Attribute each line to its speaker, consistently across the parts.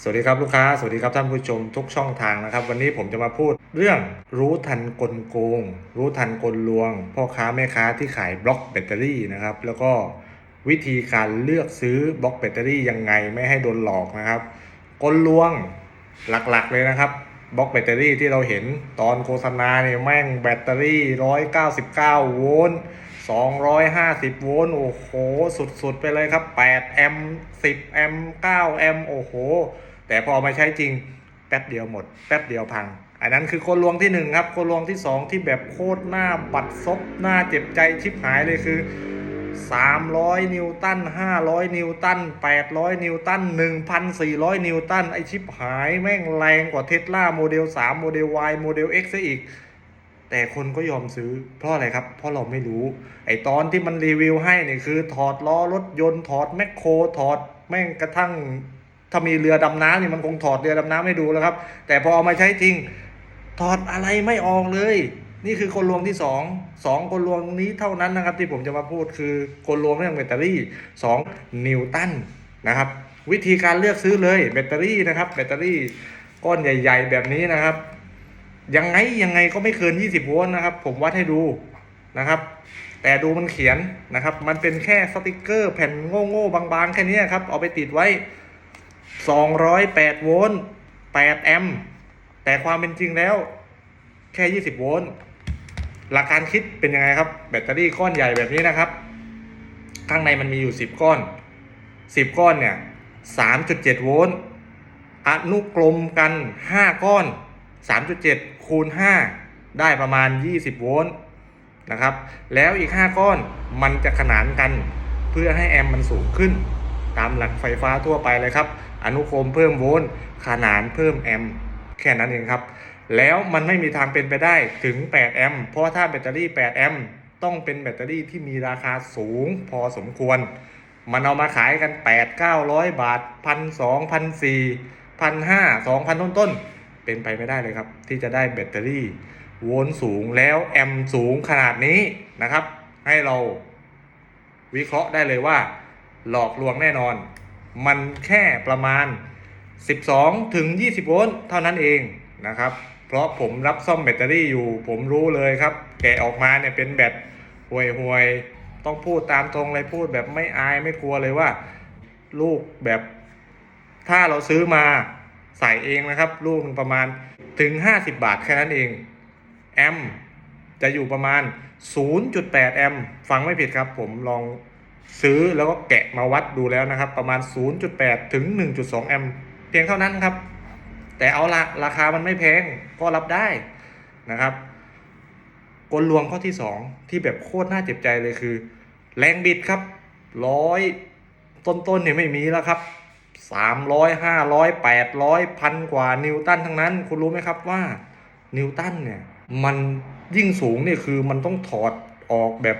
Speaker 1: สวัสดีครับลูกค้า สวัสดีครับท่านผู้ชมทุกช่องทางนะครับ วันนี้ผมจะมาพูดเรื่องรู้ทันกลโกง รู้ทันกลลวง พ่อค้าแม่ค้าที่ขายบล็อกแบตเตอรี่นะครับ แล้วก็วิธีการเลือกซื้อบล็อกแบตเตอรี่ยังไงไม่ให้โดนหลอกนะครับ กลลวงหลักๆเลยนะครับบล็อกแบตเตอรี่ที่เราเห็นตอนโฆษณาเนี่ยแม่งแบตเตอรี่ 199 โวลต์ 250 โวลต์ โอ้โห สุด ๆ ไปเลยครับ 8 แอมป์ 10 แอมป์ 9 แอมป์ โอ้โห แต่พอมาใช้จริง แป๊บเดียวหมด แป๊บเดียวพัง อันนั้นคือคนลวงที่ 1 ครับ คนลวงที่ 2 ที่แบบโคตรหน้าบัดซบ หน้าเจ็บใจชิบหายเลยคือ 300 นิวตัน 500 นิวตัน 800 นิวตัน 1,400 นิวตัน ไอชิบหายแม่งแรงกว่าเทสลาโมเดล 3 โมเดล Y โมเดล X ซะอีก แต่คนก็ยอมซื้อเพราะอะไรครับ เพราะเราไม่รู้ ไอตอนที่มันรีวิวให้เนี่ยคือ ถอดล้อรถยนต์ถอดแมคโครถอดแม่งกระทั่งถ้ามีเรือดำน้ำเนี่ยมันคงถอดเรือดำน้ำให้ดูแล้วครับ แต่พอเอามาใช้จริง ถอดอะไรไม่ออกเลย นี่คือคนรวมที่สองสองคนรวมนี้เท่านั้นนะครับ ที่ผมจะมาพูดคือคนรวมเรื่องแบตเตอรี่สองนิวตันนะครับ วิธีการเลือกซื้อเลยแบตเตอรี่นะครับ แบตเตอรี่ก้อนใหญ่ ๆ แบบนี้นะครับ ยังไงยังไงก็ไม่เกิน 20 โวลต์นะครับ ผมวัดให้ดูนะครับ แต่ดูมันเขียนนะครับ มันเป็นแค่สติกเกอร์แผ่นโง่ๆบางๆ แค่นี้ครับ เอาไปติดไว้ 208 โวลต์ 8 แอมป์แต่ความเป็นจริงแล้วแค่ 20 โวลต์ หลักการคิดเป็นยังไงครับ แบตเตอรี่ก้อนใหญ่แบบนี้นะครับ ข้างในมันมีอยู่ 10 ก้อน 10 ก้อนเนี่ย 3.7 โวลต์อนุกลมกัน 5 ก้อน 3.7 คูณ 5 ได้ประมาณ 20 โวลต์นะครับ แล้วอีก 5 ก้อนมันจะขนานกันเพื่อให้แอมมันสูงขึ้น ตามหลักไฟฟ้าทั่วไปเลยครับ อนุกรมเพิ่มโวลต์ขนานเพิ่มแอมแค่นั้นเองครับ แล้วมันไม่มีทางเป็นไปได้ถึง 8 แอมเพราะถ้าแบตเตอรี่ 8 แอมต้องเป็นแบตเตอรี่ที่มีราคาสูงพอสมควร มันเอามาขายกัน 8 900 บาท 1 2 0 0 1 4 1 5 2,000 ต้นต้นๆ เป็นไปไม่ได้เลยครับ ที่จะได้แบตเตอรี่โวลต์สูงแล้วแอมป์สูงขนาดนี้นะครับ ให้เราวิเคราะห์ได้เลยว่า หลอกลวงแน่นอน มันแค่ประมาณ 12 ถึง 20 โวลต์เท่านั้นเองนะครับ เพราะผมรับซ่อมแบตเตอรี่อยู่ ผมรู้เลยครับ แกะออกมาเนี่ยเป็นแบตห่วยห่วยๆต้องพูดตามตรงเลยพูดแบบไม่อายไม่กลัวเลยว่า ลูกแบบถ้าเราซื้อมา ใส่เองนะครับ ลูกนึงประมาณถึง 50 บาทแค่นั้นเอง แอมจะอยู่ประมาณ 0.8 แอมฟังไม่ผิดครับ ผมลองซื้อแล้วก็แกะมาวัดดูแล้วนะครับ ประมาณ 0.8 ถึง 1.2 แอมเพียงเท่านั้นครับ แต่เอาละราคามันไม่แพงก็รับได้นะครับกลลวงข้อที่ 2 ที่แบบโคตรน่าเจ็บใจเลยคือ แรงบิดครับร้อยต้นๆเนี่ยไม่มีแล้วครับ 300 500 800พันกว่านิวตันทั้งนั้น คุณรู้ไหมครับว่านิวตันเนี่ยมันยิ่งสูงเนี่ยคือมันต้องถอดออกแบบ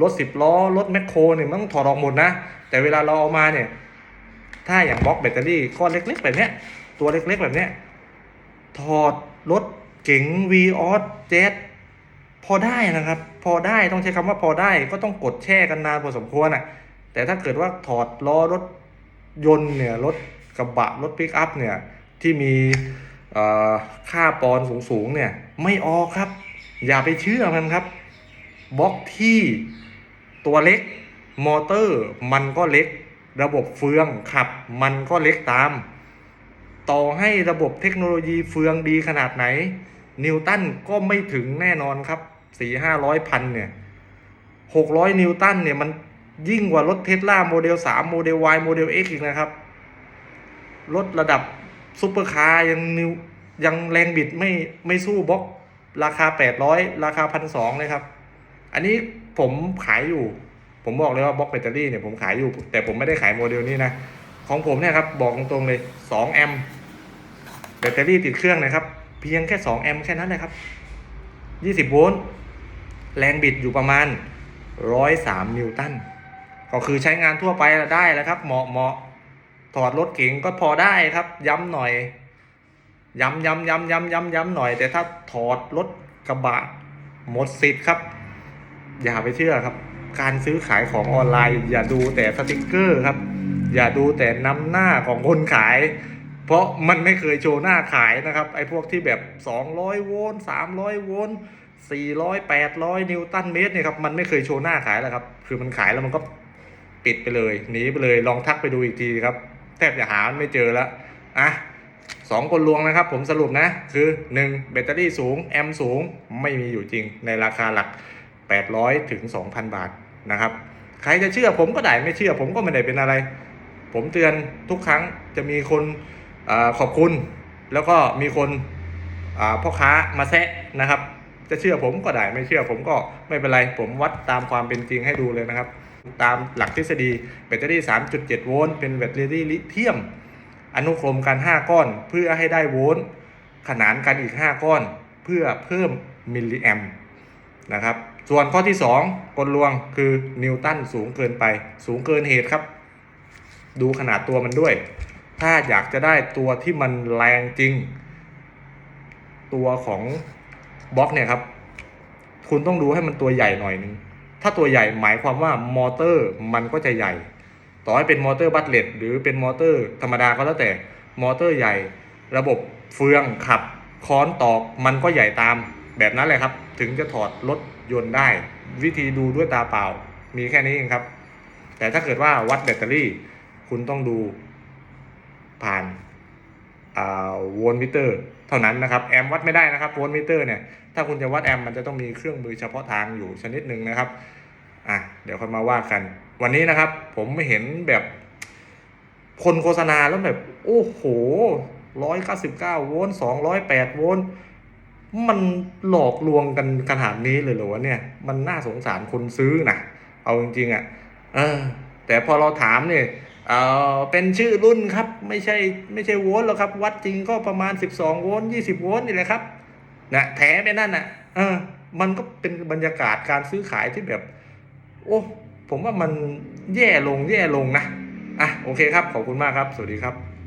Speaker 1: รถสิบล้อรถแมคโครเนี่ยมันต้องถอดออกหมดนะ แต่เวลาเราเอามาเนี่ย ถ้าอย่างบล็อกแบตเตอรี่ก้อนเล็กๆแบบเนี้ย ตัวเล็กๆแบบเนี้ยถอดรถเก๋ง v ีออสเจ็พอได้นะครับ พอได้ต้องใช้คำว่าพอได้ก็ต้องกดแช่กันนานพอสมควรอะ แต่ถ้าเกิดว่าถอดล้อรถ ยนต์เนี่ยรถกระบะรถปิกอัพเนี่ยที่มีค่าปอนสูงๆเนี่ยไม่ออกครับ อย่าไปเชื่อมันครับบล็อกที่ตัวเล็กมอเตอร์มันก็เล็ก ระบบเฟืองขับ มันก็เล็กตาม ต่อให้ระบบเทคโนโลยีเฟืองดีขนาดไหน นิวตันก็ไม่ถึงแน่นอนครับสี่ห้าร้อยพันเนี่ยหกร้อยนิวตันเนี่ยมัน ยิ่งกว่ารถเทสลาโมเดลสามโมเดล Y โมเดล X อีกนะครับ รถระดับซุปเปอร์คาร์ยังนิวยังแรงบิดไม่ไม่สู้บล็อกราคา 800 ราคาพันสองเลยครับ อันนี้ผมขายอยู่ ผมบอกเลยว่าบล็อกแบตเตอรี่เนี่ยผมขายอยู่ แต่ผมไม่ได้ขายโมเดลนี้นะ ของผมเนี่ยครับ บอกตรงๆเลย 2 แอมป์แบตเตอรี่ติดเครื่องนะครับ เพียงแค่ 2 แอมป์แค่นั้นเลยครับ 20 โวลต์แรงบิดอยู่ประมาณ 103 นิวตัน ก็คือใช้งานทั่วไปได้แล้วครับ เหมาะเหมาะถอดรถเก๋งก็พอได้ครับ ย้ำหน่อย ย้ำย้ำย้ำย้ำย้ำย้ำหน่อย แต่ถ้าถอดรถกระบะหมดสิทธิ์ครับ อย่าไปเชื่อครับ การซื้อขายของออนไลน์ อย่าดูแต่สติกเกอร์ครับ อย่าดูแต่นำหน้าของคนขาย เพราะมันไม่เคยโชว์หน้าขายนะครับ ไอ้พวกที่แบบ 200 โวลต์300 โวลต์400 800 นิวตันเมตรเนี่ยครับ มันไม่เคยโชว์หน้าขายแล้วครับ คือมันขายแล้วมันก็ ปิดไปเลยหนีไปเลยลองทักไปดูอีกทีครับ แทบจะหาไม่เจอแล้วอะสองคนลวงนะครับ ผมสรุปนะ คือ 1. แบตเตอรี่สูง แอมสูงไม่มีอยู่จริง ในราคาหลัก 800 ถึง 2,000 บาทนะครับ ใครจะเชื่อผมก็ได้ไม่เชื่อ ผมก็ไม่ได้เป็นอะไร ผมเตือนทุกครั้งจะมีคนอขอบคุณ แล้วก็มีคนพ่อค้ามาแซะนะครับ จะเชื่อผมก็ได้ไม่เชื่อผมก็ไม่เป็นไร ผมวัดตามความเป็นจริงให้ดูเลยนะครับ ตามหลักทฤษฎีแบตเตอรี่ 3.7 โวลต์เป็นแบตเตอรี่ลิเธียม อนุโคมกัน 5 ก้อน เพื่อให้ได้โวลต์ขนานกันอีก 5 ก้อน เพื่อเพิ่มมิลลิแอมนะครับ ส่วนข้อที่ 2 กลลวงคือนิวตันสูงเกินไป สูงเกินเหตุครับ ดูขนาดตัวมันด้วย ถ้าอยากจะได้ตัวที่มันแรงจริง ตัวของบล็อกเนี่ยครับ คุณต้องดูให้มันตัวใหญ่หน่อยนึง ถ้าตัวใหญ่หมายความว่ามอเตอร์มันก็จะใหญ่ ต่อให้เป็นมอเตอร์บัตเลตหรือเป็นมอเตอร์ธรรมดาก็แล้วแต่มอเตอร์ใหญ่ ระบบเฟืองขับค้อนตอกมันก็ใหญ่ตามแบบนั้นเลยครับ ถึงจะถอดรถยนต์ได้ วิธีดูด้วยตาเปล่า มีแค่นี้เองครับ แต่ถ้าเกิดว่าวัดแบตเตอรี่ คุณต้องดูผ่านโวลต์มิเตอร์ เท่านั้นนะครับ แอมป์วัดไม่ได้นะครับโวลต์มิเตอร์เนี่ย ถ้าคุณจะวัดแอมมันจะต้องมีเครื่องมือเฉพาะทางอยู่ชนิดหนึ่งนะครับอะเดี๋ยวค่อยมาว่ากัน วันนี้นะครับ ผมไม่เห็นแบบคนโฆษณาแล้วแบบ โอ้โหร้อยเก้าสิบเก้าโวลต์สองร้อยแปดโวลต์มันหลอกลวงกันขนาดนี้เลยเหรอวะเนี่ย มันน่าสงสารคนซื้อนะเอาจริงๆอะ่ะเออ แต่พอเราถามเนี่ยเออเป็นชื่อรุ่นครับ ไม่ใช่ไม่ใช่โวลต์หรอกครับ วัดจริงก็ประมาณ 12 โวลต์ 20 โวลต์นี่แหละครับ นะแถไปนั่นน่ะเออมันก็เป็นบรรยากาศการซื้อขายที่แบบ โอ้ผมว่ามันแย่ลงแย่ลงนะอะโอเคครับ ขอบคุณมากครับ สวัสดีครับ